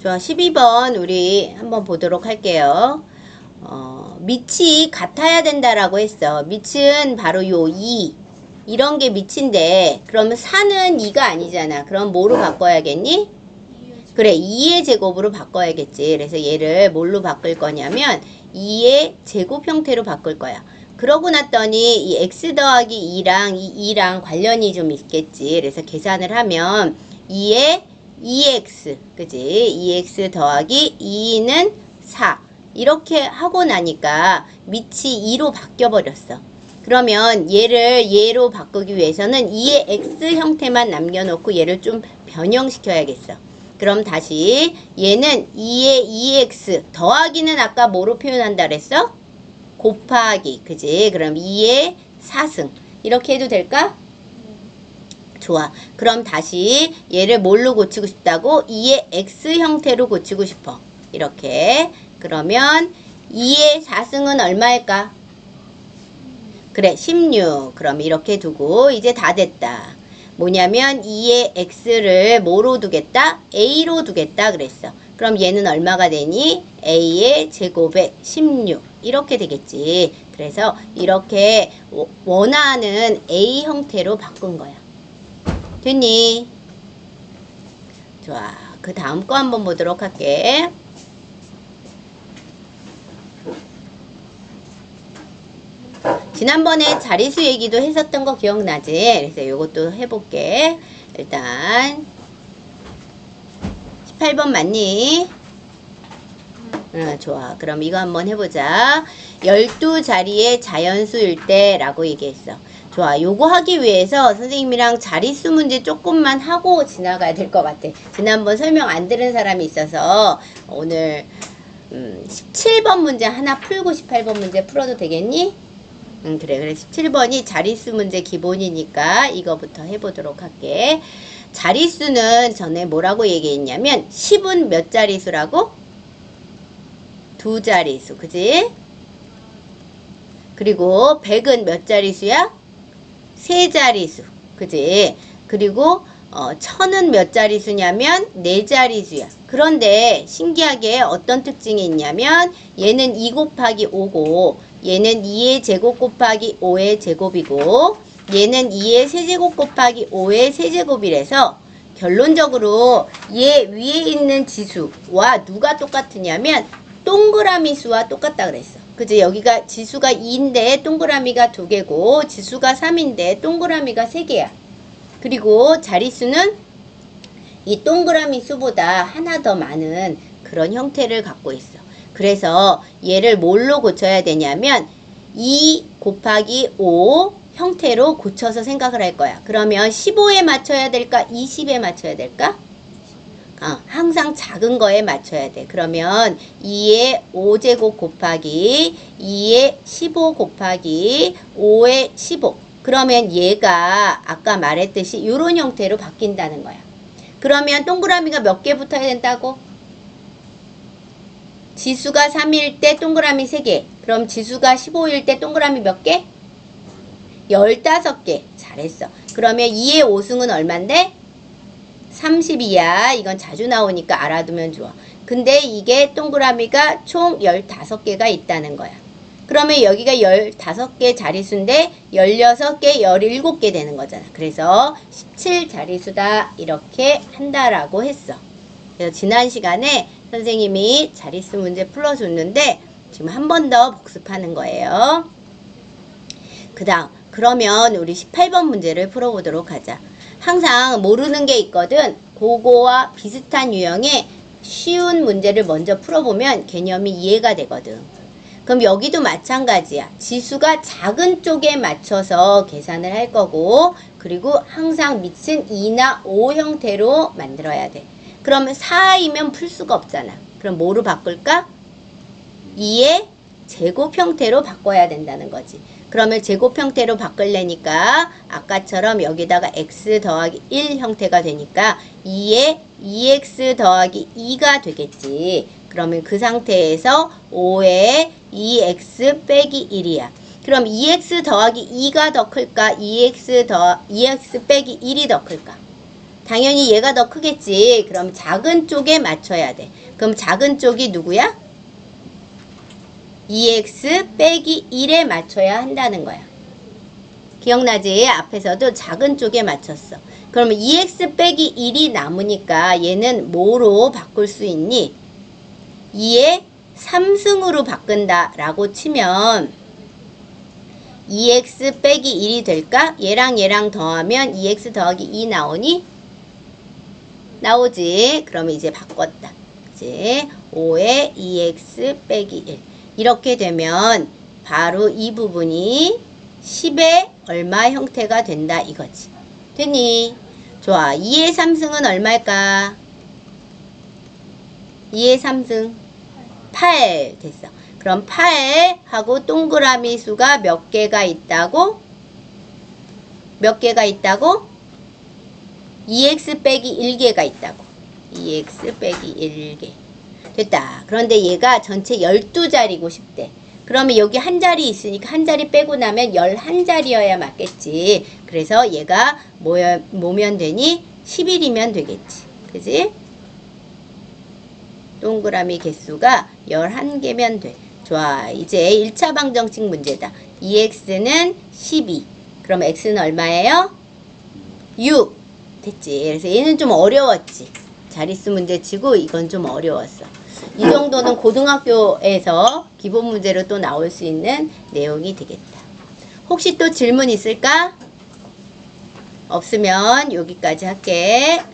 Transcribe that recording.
좋아. 12번 우리 한번 보도록 할게요. 어, 밑이 같아야 된다라고 했어. 밑은 바로 요 2. 이런 게 밑인데, 그러면 4는 2가 아니잖아. 그럼 뭐로 바꿔야겠니? 그래, 2의 제곱으로 바꿔야겠지. 그래서 얘를 뭘로 바꿀 거냐면, 2의 제곱 형태로 바꿀 거야. 그러고 났더니, 이 x 더하기 2랑 이 2랑 관련이 좀 있겠지. 그래서 계산을 하면, 2의 2x, 그지? 2x 더하기 2는 4. 이렇게 하고 나니까 밑이 2로 바뀌어 버렸어. 그러면 얘를 얘로 바꾸기 위해서는 2의 x 형태만 남겨놓고 얘를 좀 변형시켜야겠어. 그럼 다시 얘는 2의 2x 더하기는 아까 뭐로 표현한다 그랬어? 곱하기, 그지? 그럼 2의 4승. 이렇게 해도 될까? 좋아. 그럼 다시 얘를 뭘로 고치고 싶다고? 2의 x 형태로 고치고 싶어. 이렇게. 그러면 2의 4승은 얼마일까? 그래, 16. 그럼 이렇게 두고 이제 다 됐다. 뭐냐면 2의 x를 뭐로 두겠다? a로 두겠다 그랬어. 그럼 얘는 얼마가 되니? a의 제곱에 16. 이렇게 되겠지. 그래서 이렇게 워- 원하는 a 형태로 바꾼 거야. 됐니? 좋아. 그 다음 거 한번 보도록 할게. 지난번에 자리수 얘기도 했었던 거 기억나지? 그래서 이것도 해볼게. 일단 18번 맞니? 응, 좋아. 그럼 이거 한번 해보자. 12자리의 자연수일 때라고 얘기했어. 좋아. 요거 하기 위해서 선생님이랑 자릿수 문제 조금만 하고 지나가야 될 것 같아. 지난번 설명 안 들은 사람이 있어서 오늘 음, 17번 문제 하나 풀고 18번 문제 풀어도 되겠니? 응, 그래. 그래. 17번이 자릿수 문제 기본이니까 이거부터 해보도록 할게. 자릿수는 전에 뭐라고 얘기했냐면 10은 몇 자릿수라고? 두 자릿수. 그지? 그리고 100은 몇 자릿수야? 세 자릿수. 그지? 그리고 어, 천은 몇 자릿수냐면 네 자릿수야. 그런데 신기하게 어떤 특징이 있냐면 얘는 2 곱하기 5고 얘는 2의 제곱 곱하기 5의 제곱이고 얘는 2의 세제곱 곱하기 5의 세제곱이라서 결론적으로 얘 위에 있는 지수와 누가 똑같으냐면 동그라미 수와 똑같다 그랬어. 그지? 여기가 지수가 2인데 동그라미가 2개고 지수가 3인데 동그라미가 3개야. 그리고 자릿수는 이 동그라미 수보다 하나 더 많은 그런 형태를 갖고 있어. 그래서 얘를 뭘로 고쳐야 되냐면 2 곱하기 5 형태로 고쳐서 생각을 할 거야. 그러면 15에 맞춰야 될까? 20에 맞춰야 될까? 어, 항상 작은 거에 맞춰야 돼. 그러면 2의 5제곱 곱하기 2의 15 곱하기 5의 15. 그러면 얘가 아까 말했듯이 이런 형태로 바뀐다는 거야. 그러면 동그라미가 몇 개 붙어야 된다고? 지수가 3일 때 동그라미 3개. 그럼 지수가 15일 때 동그라미 몇 개? 15개. 잘했어. 그러면 2의 5승은 얼만데? 30이야. 이건 자주 나오니까 알아두면 좋아. 근데 이게 동그라미가 총 15개가 있다는 거야. 그러면 여기가 15개 자릿수인데 16개, 17개 되는 거잖아. 그래서 17 자릿수다. 이렇게 한다라고 했어. 그래서 지난 시간에 선생님이 자릿수 문제 풀어줬는데 지금 한 번 더 복습하는 거예요. 그 다음, 그러면 우리 18번 문제를 풀어보도록 하자. 항상 모르는 게 있거든. 그거와 비슷한 유형의 쉬운 문제를 먼저 풀어보면 개념이 이해가 되거든. 그럼 여기도 마찬가지야. 지수가 작은 쪽에 맞춰서 계산을 할 거고, 그리고 항상 밑은 2나 5 형태로 만들어야 돼. 그러면 4이면 풀 수가 없잖아. 그럼 뭐로 바꿀까? 2의 제곱 형태로 바꿔야 된다는 거지. 그러면 제곱 형태로 바꾸려니까 아까처럼 여기다가 x 더하기 1 형태가 되니까 2에 2x 더하기 2가 되겠지. 그러면 그 상태에서 5에 2x 빼기 1이야. 그럼 2x 더하기 2가 더 클까? 2x 더 2x 빼기 1이 더 클까? 당연히 얘가 더 크겠지. 그럼 작은 쪽에 맞춰야 돼. 그럼 작은 쪽이 누구야? 2x 빼기 1에 맞춰야 한다는 거야. 기억나지? 앞에서도 작은 쪽에 맞췄어. 그러면 2x 빼기 1이 남으니까 얘는 뭐로 바꿀 수 있니? 2의 3승으로 바꾼다 라고 치면 2x 빼기 1이 될까? 얘랑 얘랑 더하면 2x 더하기 2 나오니? 나오지. 그러면 이제 바꿨다. 이제 5에 2x 빼기 1. 이렇게 되면 바로 이 부분이 10의 얼마 형태가 된다 이거지. 됐니? 좋아. 2의 3승은 얼마일까? 2의 3승 8 됐어. 그럼 8 하고 동그라미 수가 몇 개가 있다고? 몇 개가 있다고? 2x 빼기 1개가 있다고. 2x 빼기 1개. 됐다. 그런데 얘가 전체 12자리고 싶대. 그러면 여기 한 자리 있으니까 한 자리 빼고 나면 11자리여야 맞겠지. 그래서 얘가 뭐야, 뭐면 되니? 11이면 되겠지. 그지? 동그라미 개수가 11개면 돼. 좋아. 이제 1차 방정식 문제다. 2x는 12. 그럼 x는 얼마예요? 6. 됐지. 그래서 얘는 좀 어려웠지. 자릿수 문제 치고 이건 좀 어려웠어. 이 정도는 고등학교에서 기본 문제로 또 나올 수 있는 내용이 되겠다. 혹시 또 질문 있을까? 없으면 여기까지 할게.